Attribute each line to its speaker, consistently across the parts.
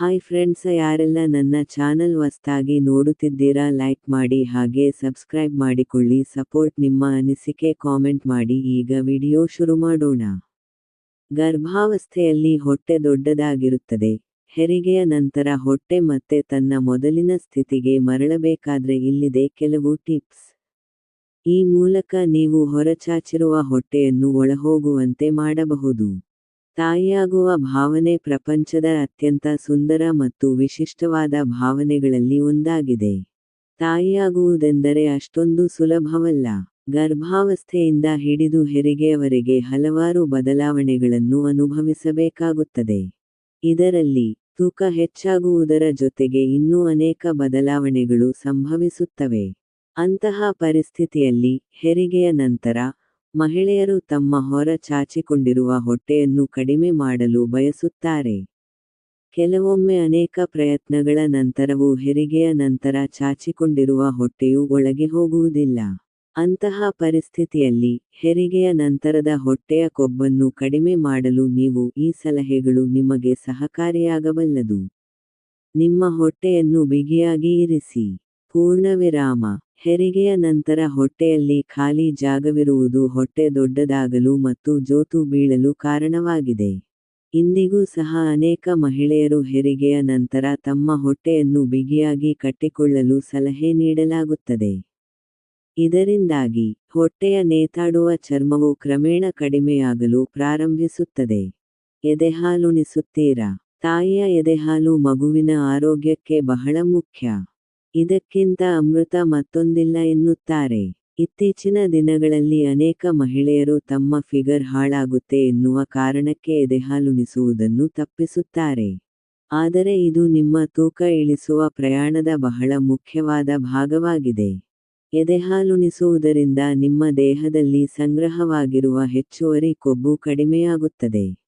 Speaker 1: Hi friends ಯಾರೆಲ್ಲ ನನ್ನ channel ಹೊಸ್ತಾಗಿ ನೋಡುತ್ತಿದ್ದೀರಾ ಲೈಕ್ ಮಾಡಿ ಹಾಗೆ ಸಬ್ಸ್ಕ್ರೈಬ್ ಮಾಡಿಕೊಳ್ಳಿ ಸಪೋರ್ಟ್ ನಿಮ್ಮ ಅನಿಸಿಕೆ ಕಾಮೆಂಟ್ ಮಾಡಿ, ಈಗ ವಿಡಿಯೋ ಶುರು ಮಾಡೋಣ. ಗರ್ಭಾವಸ್ಥೆಯಲ್ಲಿ ಹೊಟ್ಟೆ ದೊಡ್ಡದಾಗಿರುತ್ತದೆ. ಹೆರಿಗೆಯ ನಂತರ ಹೊಟ್ಟೆ ಮತ್ತೆ ತನ್ನ ಮೊದಲಿನ ಸ್ಥಿತಿಗೆ ಮರಳಬೇಕಾದ್ರೆ ಇಲ್ಲಿದೆ ಕೆಲವು ಟಿಪ್ಸ್ ಈ ಮೂಲಕ ನೀವು ಹೊರಚಾಚಿರುವ ಹೊಟ್ಟೆಯನ್ನು ಒಳಹೋಗುವಂತೆ ಮಾಡಬಹುದು. ತಾಯಿಯಾಗುವ ಭಾವನೆ ಪ್ರಪಂಚದ ಅತ್ಯಂತ ಸುಂದರ ಮತ್ತು ವಿಶಿಷ್ಟವಾದ ಭಾವನೆಗಳಲ್ಲಿ ಒಂದಾಗಿದೆ. ತಾಯಿಯಾಗುವುದೆಂದರೆ ಅಷ್ಟೊಂದು ಸುಲಭವಲ್ಲ. ಗರ್ಭಾವಸ್ಥೆಯಿಂದ ಹಿಡಿದು ಹೆರಿಗೆಯವರೆಗೆ ಹಲವಾರು ಬದಲಾವಣೆಗಳನ್ನು ಅನುಭವಿಸಬೇಕಾಗುತ್ತದೆ. ಇದರಲ್ಲಿ ತೂಕ ಹೆಚ್ಚಾಗುವುದರ ಜೊತೆಗೆ ಇನ್ನೂ ಅನೇಕ ಬದಲಾವಣೆಗಳು ಸಂಭವಿಸುತ್ತವೆ. ಅಂತಹ ಪರಿಸ್ಥಿತಿಯಲ್ಲಿ ಹೆರಿಗೆಯ ನಂತರ ಮಹಿಳೆಯರು ತಮ್ಮ ಹೊರ ಚಾಚಿಕೊಂಡಿರುವ ಹೊಟ್ಟೆಯನ್ನು ಕಡಿಮೆ ಮಾಡಲು ಬಯಸುತ್ತಾರೆ. ಕೆಲವೊಮ್ಮೆ ಅನೇಕ ಪ್ರಯತ್ನಗಳ ನಂತರವೂ ಹೆರಿಗೆಯ ನಂತರ ಚಾಚಿಕೊಂಡಿರುವ ಹೊಟ್ಟೆಯು ಒಳಗೆ ಹೋಗುವುದಿಲ್ಲ. ಅಂತಹ ಪರಿಸ್ಥಿತಿಯಲ್ಲಿ ಹೆರಿಗೆಯ ನಂತರದ ಹೊಟ್ಟೆಯ ಕೊಬ್ಬನ್ನು ಕಡಿಮೆ ಮಾಡಲು ನೀವು ಈ ಸಲಹೆಗಳು ನಿಮಗೆ ಸಹಕಾರಿಯಾಗಬಲ್ಲದು. ನಿಮ್ಮ ಹೊಟ್ಟೆಯನ್ನು ಬಿಗಿಯಾಗಿ ಇರಿಸಿ. ಪೂರ್ಣವಿರಾಮ ಹೆರಿಗೆಯ ನಂತರ ಹೊಟ್ಟೆಯಲ್ಲಿ ಖಾಲಿ ಜಾಗವಿರುವುದು ಹೊಟ್ಟೆ ದೊಡ್ಡದಾಗಲು ಮತ್ತು ಜೋತು ಬೀಳಲು ಕಾರಣವಾಗಿದೆ. ಇಂದಿಗೂ ಸಹ ಅನೇಕ ಮಹಿಳೆಯರು ಹೆರಿಗೆಯ ನಂತರ ತಮ್ಮ ಹೊಟ್ಟೆಯನ್ನು ಬಿಗಿಯಾಗಿ ಕಟ್ಟಿಕೊಳ್ಳಲು ಸಲಹೆ ನೀಡಲಾಗುತ್ತದೆ. ಇದರಿಂದಾಗಿ ಹೊಟ್ಟೆಯ ನೇತಾಡುವ ಚರ್ಮವು ಕ್ರಮೇಣ ಕಡಿಮೆಯಾಗಲು ಪ್ರಾರಂಭಿಸುತ್ತದೆ. ಎದೆಹಾಲುಣಿಸುತ್ತೀರಾ? ತಾಯಿಯ ಎದೆಹಾಲು ಮಗುವಿನ ಆರೋಗ್ಯಕ್ಕೆ ಬಹಳ ಮುಖ್ಯ. ಇದಕ್ಕಿಂತ ಅಮೃತ ಮತ್ತೊಂದಿಲ್ಲ ಎನ್ನುತ್ತಾರೆ. ಇತ್ತೀಚಿನ ದಿನಗಳಲ್ಲಿ ಅನೇಕ ಮಹಿಳೆಯರು ತಮ್ಮ ಫಿಗರ್ ಹಾಳಾಗುತ್ತೆ ಎನ್ನುವ ಕಾರಣಕ್ಕೆ ಎದೆಹಾಲುಣಿಸುವುದನ್ನು ತಪ್ಪಿಸುತ್ತಾರೆ. ಆದರೆ ಇದು ನಿಮ್ಮ ತೂಕ ಇಳಿಸುವ ಪ್ರಯಾಣದ ಬಹಳ ಮುಖ್ಯವಾದ ಭಾಗವಾಗಿದೆ. ಎದೆಹಾಲುಣಿಸುವುದರಿಂದ ನಿಮ್ಮ ದೇಹದಲ್ಲಿ ಸಂಗ್ರಹವಾಗಿರುವ ಹೆಚ್ಚುವರಿ ಕೊಬ್ಬು ಕಡಿಮೆಯಾಗುತ್ತದೆ.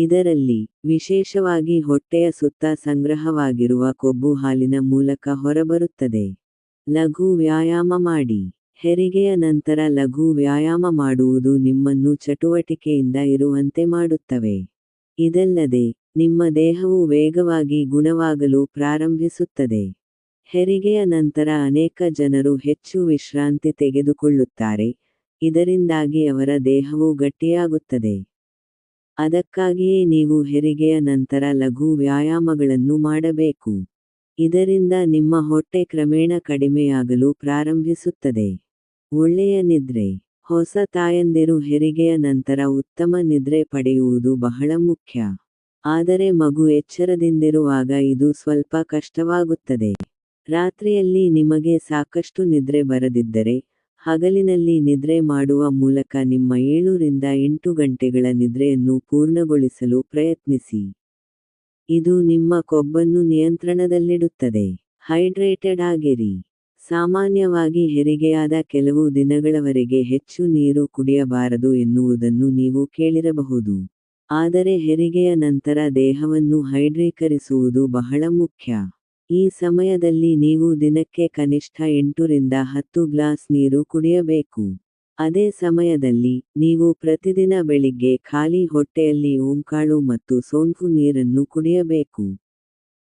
Speaker 1: ಇದರಲ್ಲಿ ವಿಶೇಷವಾಗಿ ಹೊಟ್ಟೆಯ ಸುತ್ತ ಸಂಗ್ರಹವಾಗಿರುವ ಕೊಬ್ಬು ಹಾಲಿನ ಮೂಲಕ ಹೊರಬರುತ್ತದೆ. ಲಘು ವ್ಯಾಯಾಮ ಮಾಡಿ. ಹೆರಿಗೆಯ ನಂತರ ಲಘು ವ್ಯಾಯಾಮ ಮಾಡುವುದು ನಿಮ್ಮನ್ನು ಚಟುವಟಿಕೆಯಿಂದ ಇರುವಂತೆ ಮಾಡುತ್ತವೆ. ಇದಲ್ಲದೆ, ನಿಮ್ಮ ದೇಹವು ವೇಗವಾಗಿ ಗುಣವಾಗಲು ಪ್ರಾರಂಭಿಸುತ್ತದೆ. ಹೆರಿಗೆಯ ನಂತರ ಅನೇಕ ಜನರು ಹೆಚ್ಚು ವಿಶ್ರಾಂತಿ ತೆಗೆದುಕೊಳ್ಳುತ್ತಾರೆ. ಇದರಿಂದಾಗಿ ಅವರ ದೇಹವು ಗಟ್ಟಿಯಾಗುತ್ತದೆ. ಅದಕ್ಕಾಗಿಯೇ ನೀವು ಹೆರಿಗೆಯ ನಂತರ ಲಘು ವ್ಯಾಯಾಮಗಳನ್ನು ಮಾಡಬೇಕು. ಇದರಿಂದ ನಿಮ್ಮ ಹೊಟ್ಟೆ ಕ್ರಮೇಣ ಕಡಿಮೆಯಾಗಲು ಪ್ರಾರಂಭಿಸುತ್ತದೆ. ಒಳ್ಳೆಯ ನಿದ್ರೆ. ಹೊಸ ತಾಯಂದಿರು ಹೆರಿಗೆಯ ನಂತರ ಉತ್ತಮ ನಿದ್ರೆ ಪಡೆಯುವುದು ಬಹಳ ಮುಖ್ಯ. ಆದರೆ ಮಗು ಎಚ್ಚರದಿಂದಿರುವಾಗ ಇದು ಸ್ವಲ್ಪ ಕಷ್ಟವಾಗುತ್ತದೆ. ರಾತ್ರಿಯಲ್ಲಿ ನಿಮಗೆ ಸಾಕಷ್ಟು ನಿದ್ರೆ ಬರದಿದ್ದರೆ ಹಗಲಿನಲ್ಲಿ ನಿದ್ರೆ ಮಾಡುವ ಮೂಲಕ ನಿಮ್ಮ ಏಳರಿಂದ ಎಂಟು ಗಂಟೆಗಳ ನಿದ್ರೆಯನ್ನು ಪೂರ್ಣಗೊಳಿಸಲು ಪ್ರಯತ್ನಿಸಿ. ಇದು ನಿಮ್ಮ ಕೊಬ್ಬನ್ನು ನಿಯಂತ್ರಣದಲ್ಲಿಡುತ್ತದೆ. ಹೈಡ್ರೇಟೆಡ್ ಆಗಿರಿ. ಸಾಮಾನ್ಯವಾಗಿ ಹೆರಿಗೆಯಾದ ಕೆಲವು ದಿನಗಳವರೆಗೆ ಹೆಚ್ಚು ನೀರು ಕುಡಿಯಬಾರದು ಎನ್ನುವುದನ್ನು ನೀವು ಕೇಳಿರಬಹುದು. ಆದರೆ ಹೆರಿಗೆಯ ನಂತರ ದೇಹವನ್ನು ಹೈಡ್ರೀಕರಿಸುವುದು ಬಹಳ ಮುಖ್ಯ. ಈ ಸಮಯದಲ್ಲಿ ನೀವು ದಿನಕ್ಕೆ ಕನಿಷ್ಠ ಎಂಟರಿಂದ ಹತ್ತು ಗ್ಲಾಸ್ ನೀರು ಕುಡಿಯಬೇಕು. ಅದೇ ಸಮಯದಲ್ಲಿ ನೀವು ಪ್ರತಿದಿನ ಬೆಳಿಗ್ಗೆ ಖಾಲಿ ಹೊಟ್ಟೆಯಲ್ಲಿ ಓಂಕಾಳು ಮತ್ತು ಸೋಂಪು ನೀರನ್ನು ಕುಡಿಯಬೇಕು.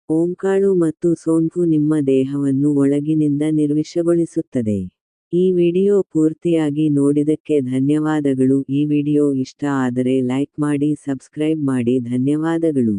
Speaker 1: ಓಂಕಾಳು ಮತ್ತು ಸೋಂಪು ನಿಮ್ಮ ದೇಹವನ್ನು ಒಳಗಿನಿಂದ ನಿರ್ವಿಷಗೊಳಿಸುತ್ತದೆ. ಈ ವಿಡಿಯೋ ಪೂರ್ತಿಯಾಗಿ ನೋಡಿದಕ್ಕೆ ಧನ್ಯವಾದಗಳು. ಈ ವಿಡಿಯೋ ಇಷ್ಟ ಆದರೆ ಲೈಕ್ ಮಾಡಿ, ಸಬ್ಸ್ಕ್ರೈಬ್ ಮಾಡಿ. ಧನ್ಯವಾದಗಳು.